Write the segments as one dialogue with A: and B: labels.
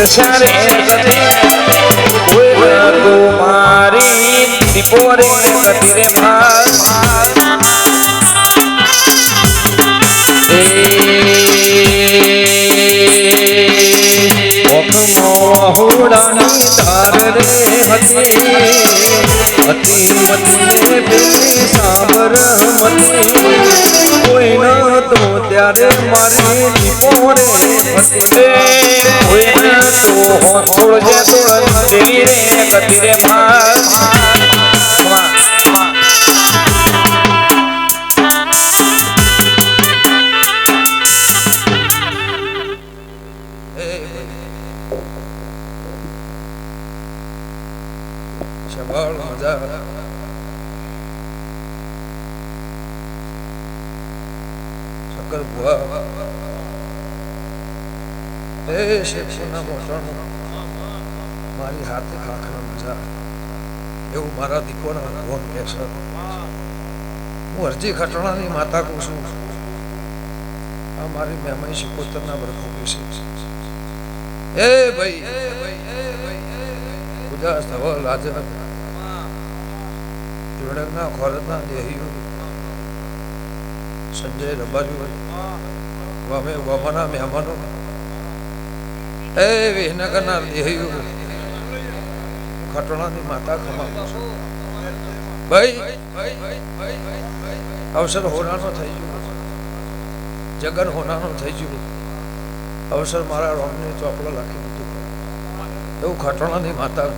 A: દુબળી દશા રે તને કોઈ તું મારી દીપો રે ગતિ રે માર હોડાની તાર રે હતી અતિ મતીને પેલી સાબર મતી કોઈ ન તો ત્યારે મારી પોરે કોઈ ન તો હોતોળ જે તોળ દેવી રે ગતિ રે ખટણાની માતા છું આ મારી મહેમાઈ પોતાના વર્ગો છે એ ભાઈ ઉદાસ ધવલ રાજન જોડકના ખોરતના દેહીઓ સંજય રબારી વામે વામાના મહેમાનો એ વિહનગરના દેહીઓ ખટણાની માતા ખમા ભાઈ અવસર હોનાનો થઈ ગયો જગન હોનાનો થઈ ગયો અવસર મારા રોમને ચોપડો લખી દીધું. એવું ખટણાની માતા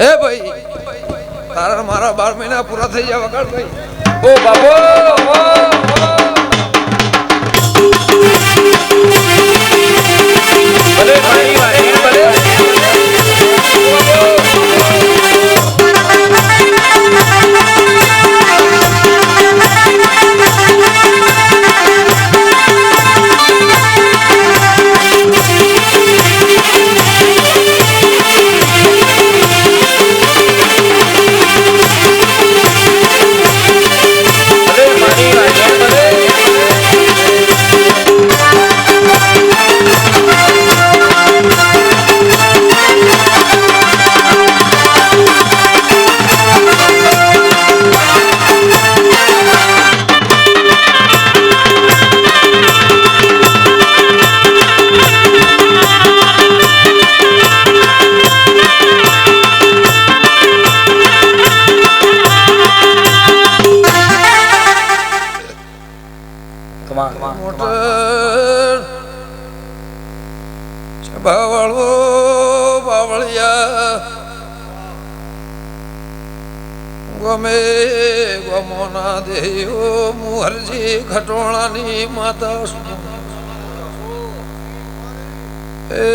A: હે ભાઈ, તારા મારા બાર મહિના પૂરા થઈ જાય વગર ભાઈ. ઓ બાબો ભલે મારી ગમે ગમોના દેયો મુહરજી ખટોણાની માતા. એ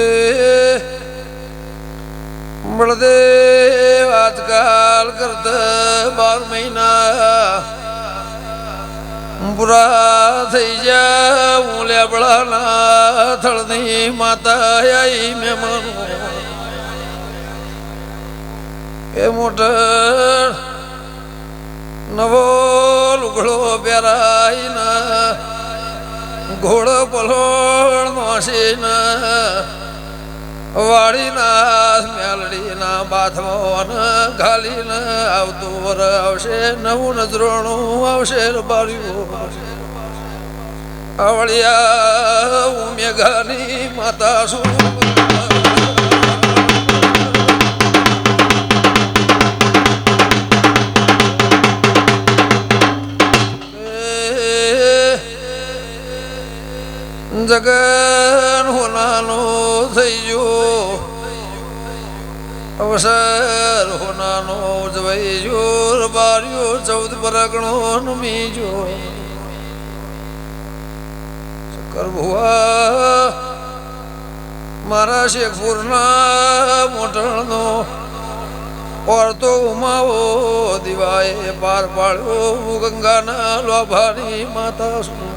A: બળદેવ આજકાલ કરતા બાર મહિના બુરા થઈ જા હું લેબડાના થળની માતા આઈ મહેમાન એ મોટર નવો લુગડો પહેરાઈને, ઘોડો પલોણ નોસીને વાડીના મેલડીના બાથમાં ઘાલીને આવતું વર આવશે, નવું નજરોણું આવશે બાર્યું અવળિયા ઉમેઘાની માતા છું જગન હોનાનો થઈ ગયો. અવસર હોનાનો જવાઈ ગયો. બાર્યો ચૌદ પરગણો નમી ગયો. શંકર ભુવા, મારા શેખપુરના મોટણનો ઓરતો ઉમાવો દિવાએ પાર પાડ્યો. ગંગાના લોભાની માતા એ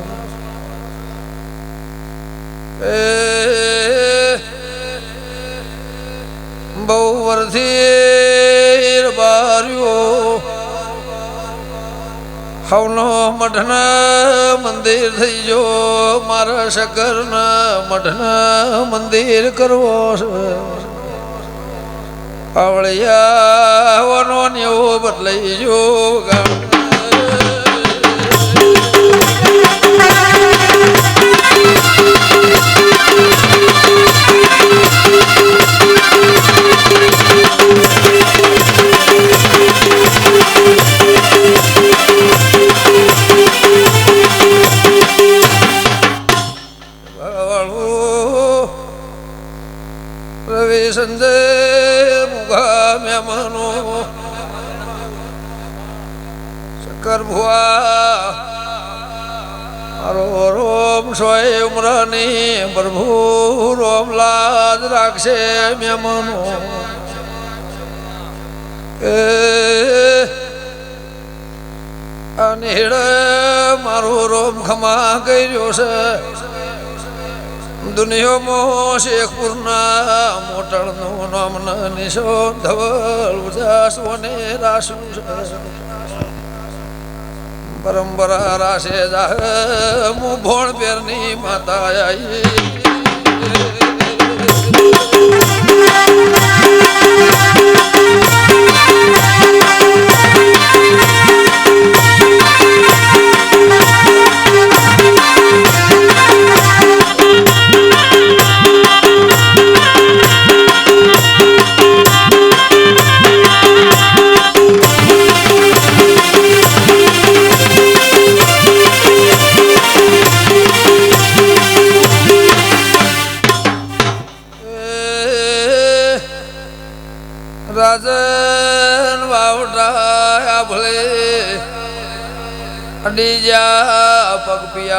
A: બહુ વર્ષી બાર્યો. હવનો મઠના મંદિર થઈ જો મારા શકરના મઠના મંદિર કરવો છે. આવળિયા વનો ને એવો બદલાઈ જો વાળું સંજય મુગા મેમનો શંકર ભુવા મારો રોમ સોય ઉમરાની પ્રભુ રોમ લાજ રાખશે મેમનો એ અને મારું રોમ ખમા કર્યો છે દુનિયામાં શેખપુરના મોટણનું નામ નિશો ધવલ ઉદાસ વને રાસુ પરંપરા રાશે જાહ મુ ભોણ પેરની માતા આઈ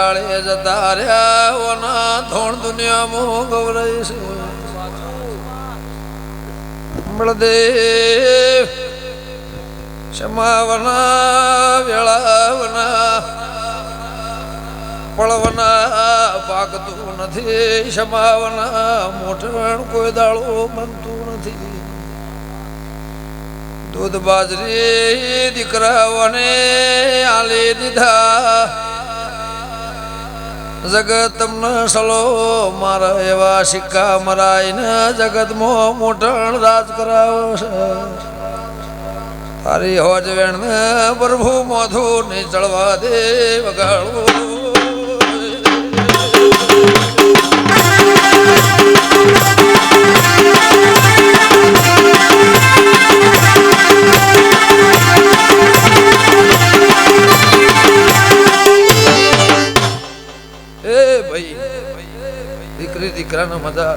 A: પિયાળે જતા રહ્યા ઓના ધોણ દુનિયામાં ગવરાય છે. મળદેવ ક્ષમાવના, વેળાવના, પળવના, પાકતું નથી સમાવના મોઠવણ કોઈ દાળો બનતું નથી. દૂધ બાજરી દીકરાઓને આલી દીધા જગત તમને સલો મારા એવા સિક્કા મરાઈને જગતમાં મોટણ રાજ કરાવો છે તારી હોજ વેણ પ્રભુ મોધું ને ચડવા દે વગાડવું. દીકરાના મજા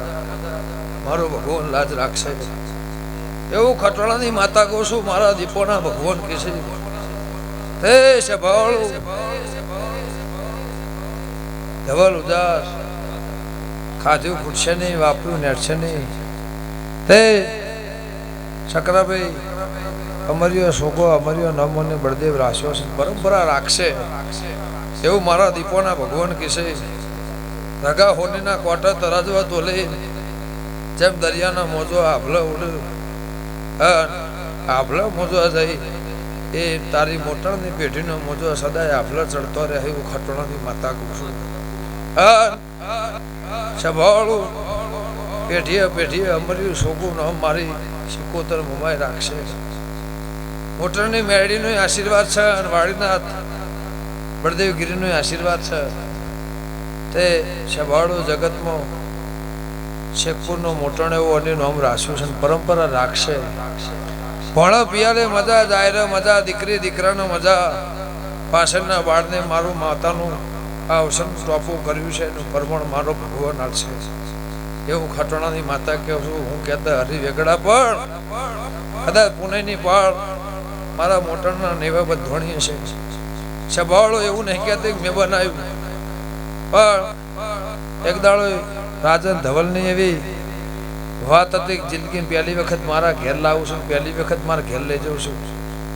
A: મારો ભગવાન લાજ રાખશે. એવું ખટોળાની માતા કહું છું, મારા દીપોના ભગવાન કે છે. ધવલ ઉદાસ. ખાધું ખૂટશે નહીં વાપર્યું નેટશે નહીં. તે શકરાભાઈ અમર્યો શોકો અમર્યો નમને બળદેવ રાખ્યો છે, પરંપરા રાખશે. એવું મારા દીપોના ભગવાન કહેશે રગા હોનીના કોટા તરાજવા તોલે જેમ દરિયાના મોજો આભલો ઉડ આભલો મોજો જઈ, એ તારી મોટરની પેઢીનો મોજો સદાય આભલો ચડતો રહે એવું ખટોણાની માતા કહું છું. સભાળું, પેઢીએ પેઢીએ અમર્યું શોકું ન મારી સિકોતર મુમાઈ રાખશે. મોટરની મેળીનો આશીર્વાદ છે, અને વાળીનાથ બળદેવગીરીનો આશીર્વાદ છે. તે સભાળો જગતમાં શેખપુરનો મોટણ એવો અને નામ રાખ્યું છે પરંપરા રાખશે. ભણ પિયારે મજા દાયરો મજા દીકરી, દીકરાનો મજા. પાછળના બાળને મારું માતાનું આ અવસન ટોપું કર્યું છે, એનું પરમણ મારો ભગવાન છે એવું ખટોણાની માતા કહું છું, હું કહેતા હરી વેગડા પણ કદાચ પુણેની પણ મારા મોટરના નેવા બધોણી છે. સભાળો એવું નહીં કહેતી મેં બનાવ્યું. પણ એક દાડો રાજન ધવલની એવી વાત હતી જિંદગી પહેલી વખત મારા ઘેર લાવું છું, પહેલી વખત મારા ઘેર લઈ જાઉં છું.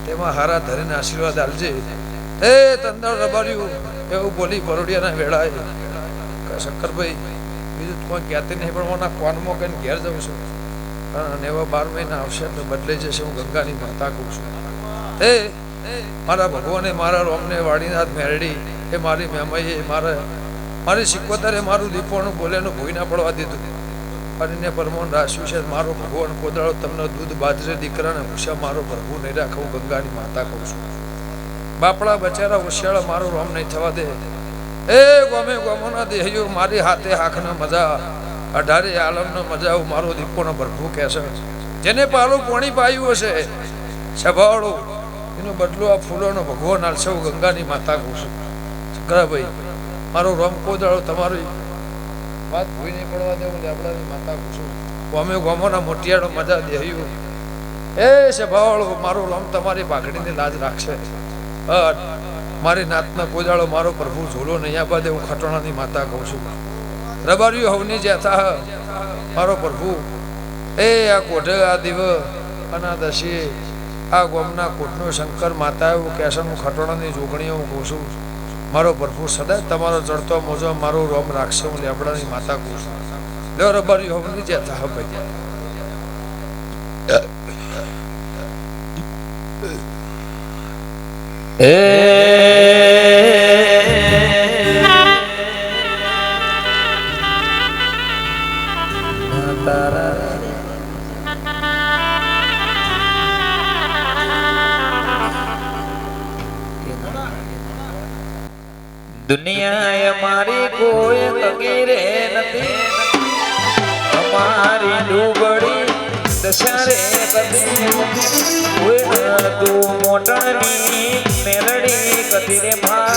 A: તેમાં હારા ધરીને આશીર્વાદ આલજે એ તંદર રબાર્યું એવું બોલી બરોડિયાના વેળાએ શંકરભાઈ, બીજું કોઈ કહેતી નહીં, પણ હું ઓના કોનમાં કહીને ઘેર જઉં છું. અને એવા બાર મહિના આવશે તો બદલાઈ જશે, હું ગંગાની માતા કહું છું. એ મારા ભગવાને મારા રોમને વાડીનાથ મેરડી એ મારી મેમઈએ, મારા મારી સિકોતરે મારું દીપોનું બોલેનું ભોઈ ના પડવા દીધું. અને પરમોન રાખ્યું છે, મારો ભગવાન કોદાળો, તમને દૂધ, બાજરે, દીકરાને પૂછ્યા મારો પ્રભુ નહીં રાખવું ગંગાની માતા કહું છું. બાપડા બચારા હોશિયાળા, મારું રોમ નહીં થવા દે. એ ગમે ગમોના દેહ્યો, મારી હાથે હાખને મજા. અઢારે આલમનો મજા મારો દીપોનો પ્રભુ કહેશે. જેને પાલું પોણી પાયું હશે, સભાળો. એનો બદલો આ ફૂલોનો ભગવાન આલશે ગંગાની માતા કહું છું. શંકરાભાઈ મારો રમકો દાડો તમારી વાત ભૂઈ નહીં પડવા દેવું લેબડાની માતા કહું છું. ગમે ગમોના મોટિયાળો મજા દેહ્યું એ સભાવાળો મારો રમ તમારી પાઘડીની લાજ રાખશે. મારી નાતના કોદાળો મારો પ્રભુ ઝૂલો નહીં. આપવા દે હું ખટોણાની માતા કહું છું. રબાર્યું હવની જેથા મારો પ્રભુ. એ આ કોઢે આ દિવ અનાદશી. આ દશી આ ગોમના કોટનો શંકર માતા એવું કહેશે, હું ખટોણાની જોગણીઓ હું કહું છું. મારો પ્રભુ સદાય તમારો ચડતો મોજો મારો રોમ રાખશે. હું લેબડાની માતા કહું છું. લ્યો રબારીઓ હવની જેથા હા ભાઈ.
B: દુનિયા અમારી કોઈ તકીરે નથી. અમારી ડુબડી દશારે કદી તું મોટણની મેલડી કદી રે ભાગ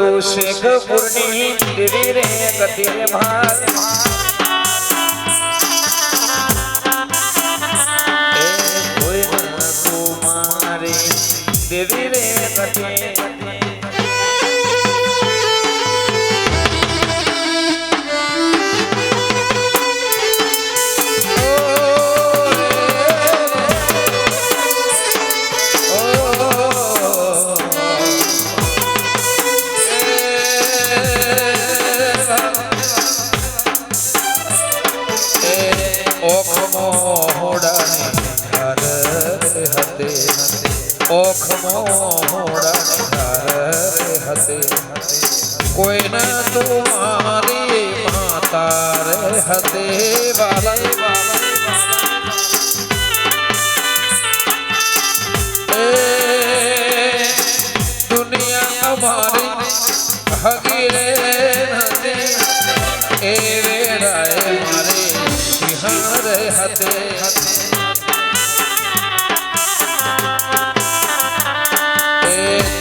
B: તું શેખપુરની દેવી રે ગતિ રે ભાગ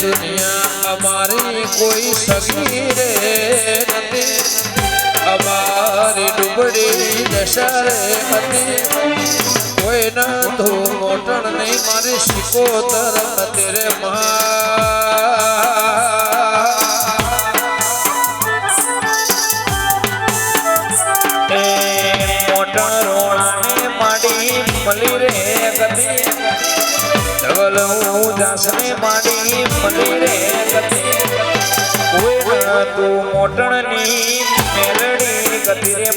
A: દુનિયા અમારી કોઈ સગી રે નથી. અમારી ડુબડી દશા રે હતી. કોઈ ના તો મોટણ નહીં, મારી શિકોતર તેરે
B: એ હું દાસને માડી મળી રે કોઈ તું મોટણની મેલડી ગતિ રે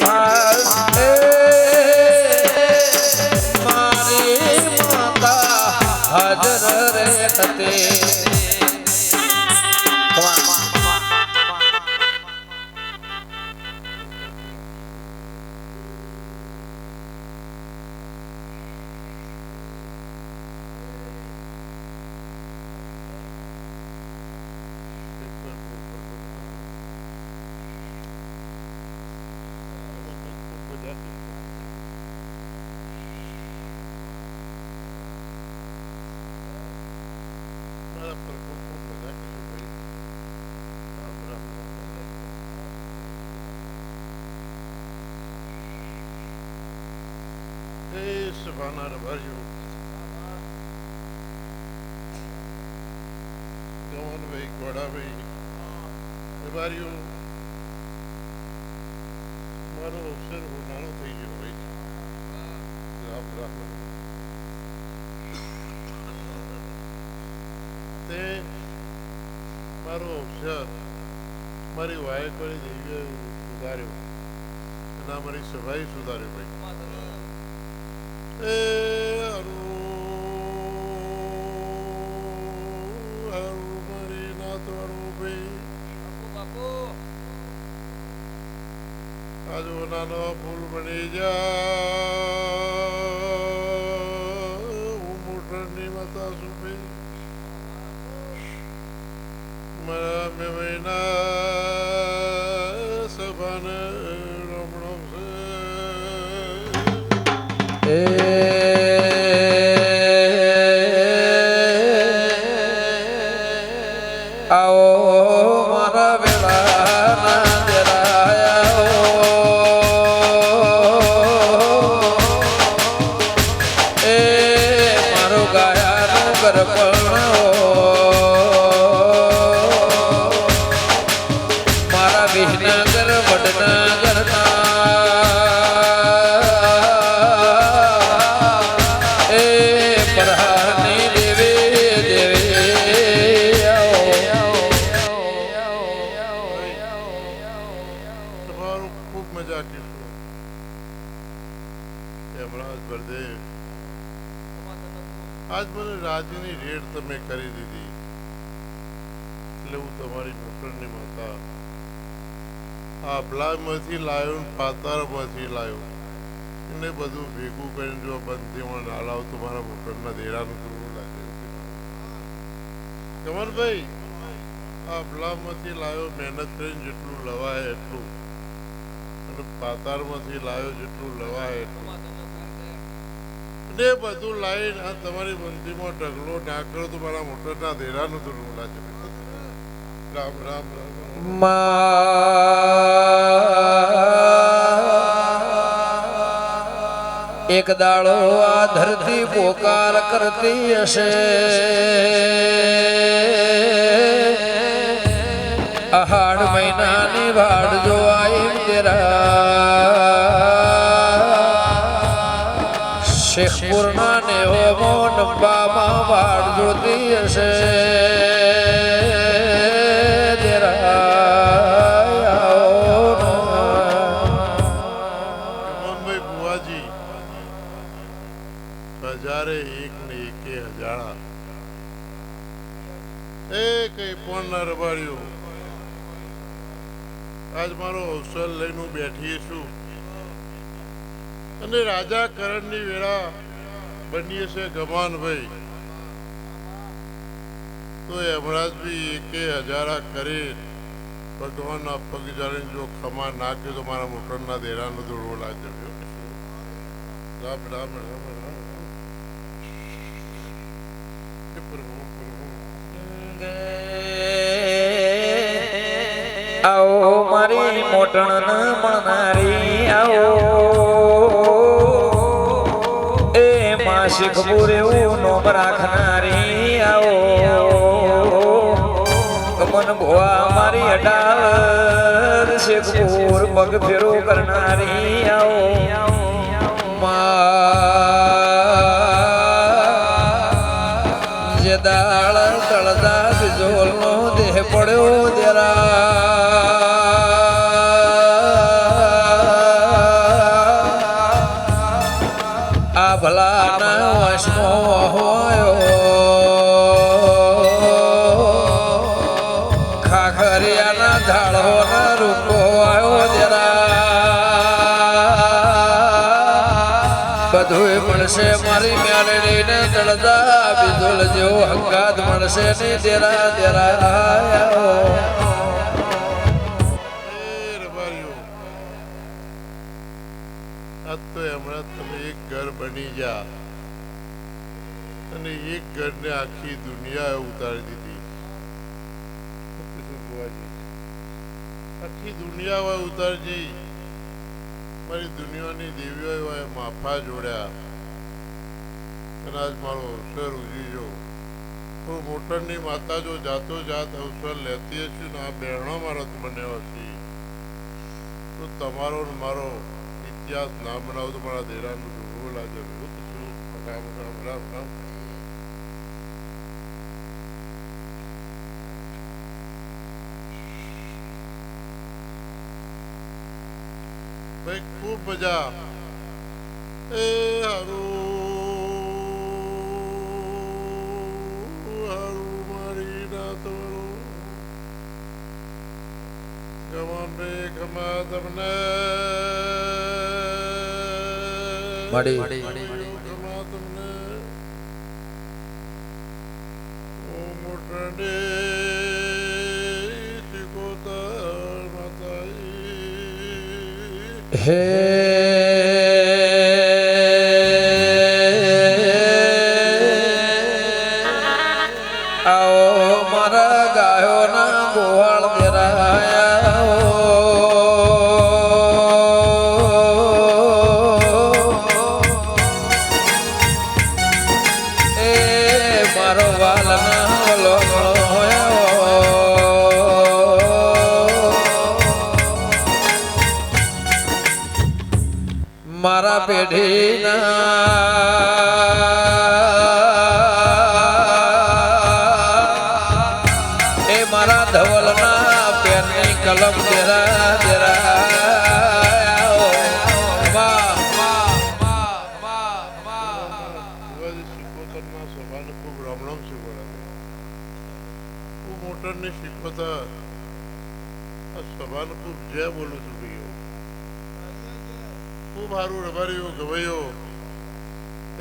C: એ સભાના રભારીઓ ગમનભાઈ ઘોડાભાઈ રભારીઓ અવસર હું નાનો થઈ ગયો ભાઈ રામ રામ તે મારો અવસર મારી વાયકવાળી દેવીએ સુધાર્યો અને આ મારી સભાઈ સુધાર્યો ભાઈ એ હરુ હરુ મારી નાથ હરુ ભાઈ આજો નાનો ફૂલ બની જા હું માતા સુપી મારા મેવાઈના અબલામાંથી લાવ્યો ને પાતારમાંથી લાવ્યો એને બધું ભેગું કરીને જો ના લાવ તો મારા મોટરના દેરાનું થોડું લાગે કમલભાઈ, આ ભલામાંથી લાવ્યો મહેનત કરીને જેટલું લવાય એટલું. અને પાતારમાંથી લાવ્યો જેટલું લવાય એટલું. ને બધું લાવીને આ તમારી બંદીમાં ઢગલો ના તો મારા મોટરના દેરાનું તો લાગે રામ રામ રામ રામ.
A: એક દાડો આ ધરતી પોકાર કરતી હશે. અહાડ મહિનાની વાડ જોવાય
C: પણ ના આજ મારો અવસર લઈને બેઠીએ બેઠી છું. અને રાજા કરણની વેળા બનીએ છે ગમાનભાઈ. તો યમરાજભાઈ એકે હજારા કરી. ભગવાનના પગ જાળીને જો ખમા નાખ્યો તો મારા મોટરના દેરાનો દોડવો લાગ્યો રામ રામ રામ.
A: આવો મારી મોટણ મણનારી આવો. એ માં શીખવું એવું નોમ રાખનારી, આવો. મન ભોવા મારી અડાર શીખપુર પગ ફેરો કરનારી, આવો. માં તળદા
C: એક ઘર બની જા અને એક ઘરને આખી દુનિયા ઉતારી દીધી? આખી દુનિયા ઉતારજી મારી દુનિયાની દેવીઓ હોય માફા જોડ્યા આજ મારો અવસર ઉજીજો હું મોટરની માતા જો જાતો જાત અવસર લેતી હશે ને આ બહેણો મારો મને હશે તો તમારો મારો ઇતિહાસ ના બનાવો તો મારા દેરાનું જોવું લાગે એવું તો ભાઈ, ખૂબ મજા. એ હારું. મારી રાતોડો ગમન રે ગમા તમને
A: મળી.
C: ગમા તમને ઓ મોટને શીખોતર માતાઈ સારું રબારીઓ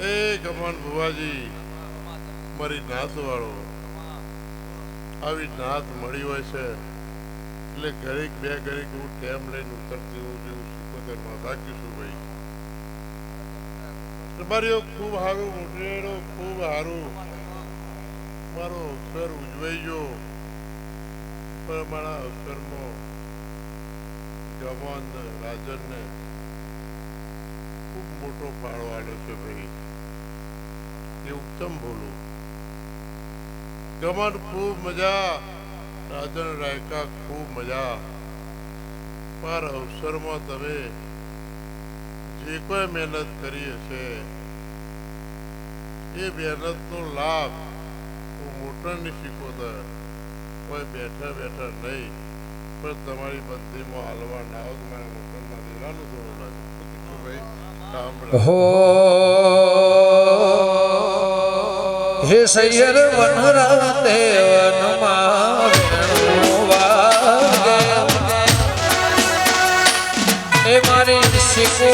C: એ કમાન ભુવાજી, મારી નાત વાળો આવી નાત મળી હોય છે. એટલે ઘડીક બે ઘરેક હું ટેમ લઈને ઉતરતી હોઉં છું શિકોતરમાં બાકી છું ભાઈ. તમારીઓ ખૂબ સારું મોટેરો ખૂબ સારું મારો અક્ષર ઉજવાઈ ગયો. પણ મારા અવસરમાં જવાન રાજનને મોટો ફાળો આવ્યો છે ભાઈ. એ ઉત્તમ બોલું. ગમન ખૂબ મજા રાજન રાયકા ખૂબ મજા. પર અવસરમાં તમે જે કોઈ મહેનત કરી હશે, એ મહેનતનો લાભ હું મોટરની શીખવતા કોઈ બેઠા બેઠા નહીં. પણ તમારી બંધીમાં હાલવા ના આવો તો મારા મોટરના દેરાનું
A: હો હે સૈયર વનરા દેવનમાં વાગે. એ મારી શીખો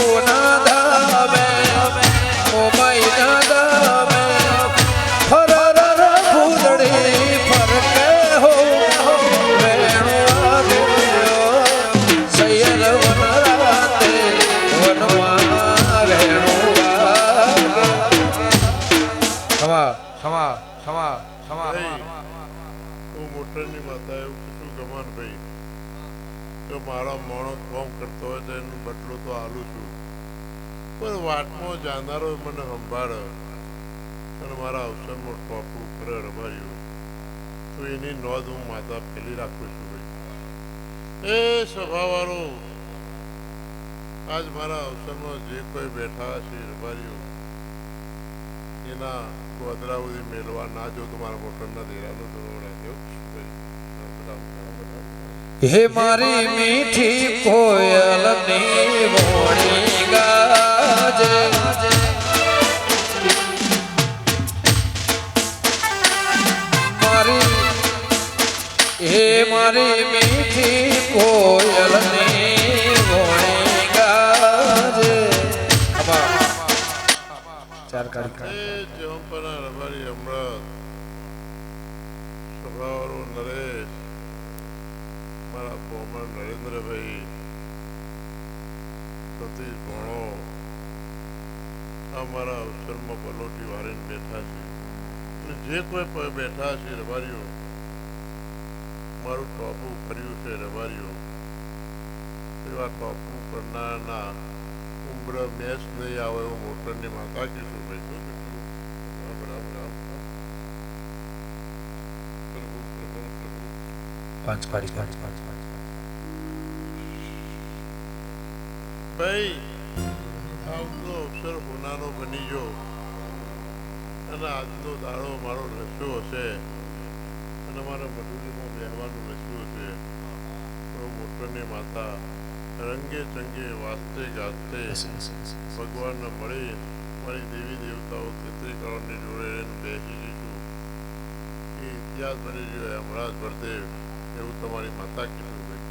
C: મારા કોમ કરતો હોય તો એનું બદલો તો આલું છું. પણ વાટમાં જાનારો મને સંભાળે. અને મારા અવસરમાં ટોપું ઉપર રમાર્યું તો એની નોંધ હું માતા ફેલી રાખું છું એ સભાવાળો આજ મારા અવસરમાં જે કોઈ બેઠા છે રમાર્યું એના ગોદરા સુધી મેળવા ના જો તો મારા મોટરના દેરાનો ધોરણ રાખ્યો ભાઈ રામ રામ રામ રામ
A: હે મારી મીઠી કોયલની વોણી ગાજે. મારી, હે મારી મીઠી કોયલની વોણી ગાજે. ચાર કાઢી
C: એ પણ રબારી હમણાં મારા બોમણ નરેન્દ્રભાઈ સતીશ ભણો. અમારા અવસરમાં પલોટી વાળીને બેઠા છે. જે કોઈ બેઠા છે રબારીઓ, મારું ટોપું કર્યું છે રબારીઓ. એવા ટોપું કરનારના ઉમર મેચ નહીં આવે એવું મોટરની માતા કીધું. રામ રામ રામ રામ. પ્રભુ પ્રભુ પ્રભુ
A: પાંચ કાઢી પાંચ પાંચ
C: ભાઈ આવતો અવસર હોનારો બની જો અને આજનો દાડો મારો રસ્યો હશે. અને મારા મજૂરીમાં રહેવાનું રસ્યું હશે. મોટરની માતા રંગે ચંગે વાસ્તે ગાજતે ભગવાનને મળી. મારી દેવી દેવતાઓ તેત્રી કરોડની જોડે બેસી જઈશું એ ઇતિહાસ બની ગયો હમણાં જ ભરદેવ એવું તમારી માતા કહેવું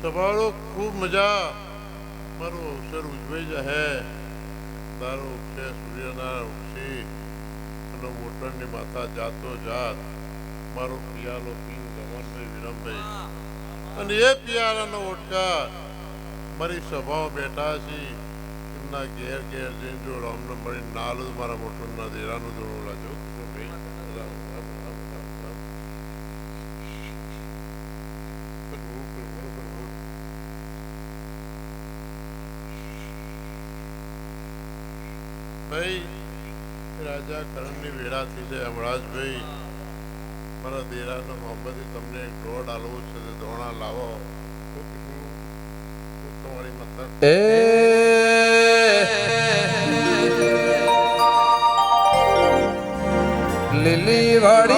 C: સભાળો ખૂબ મજા. મારો અવસર ઉજવાઈ જશે તારો ઉગશે સૂર્યના ઉગશી અને મોટરની માતા જાતો જાત. મારો પિયાલો પીન ગમનભાઈ વિરમભાઈ અને એ પિયાલાનો ઓટકાર મારી સભાઓ બેઠા છે એમના ઘેર ઘેર જઈને જો રામને મળી નાલ જ મારા મોટરના દેરાનું જોડું લાજો ભાઈ રામ રામ રામ રામ રામ પ્રભુ પ્રભુ પ્રભુ ભાઈ રાજા કરણની છે હમણાં મારા દેરાનો મોહબ્બતથી તમને દોડ આલવો છે તે દોણા લાવો. તમારી
A: મતલબ લીલી વાળી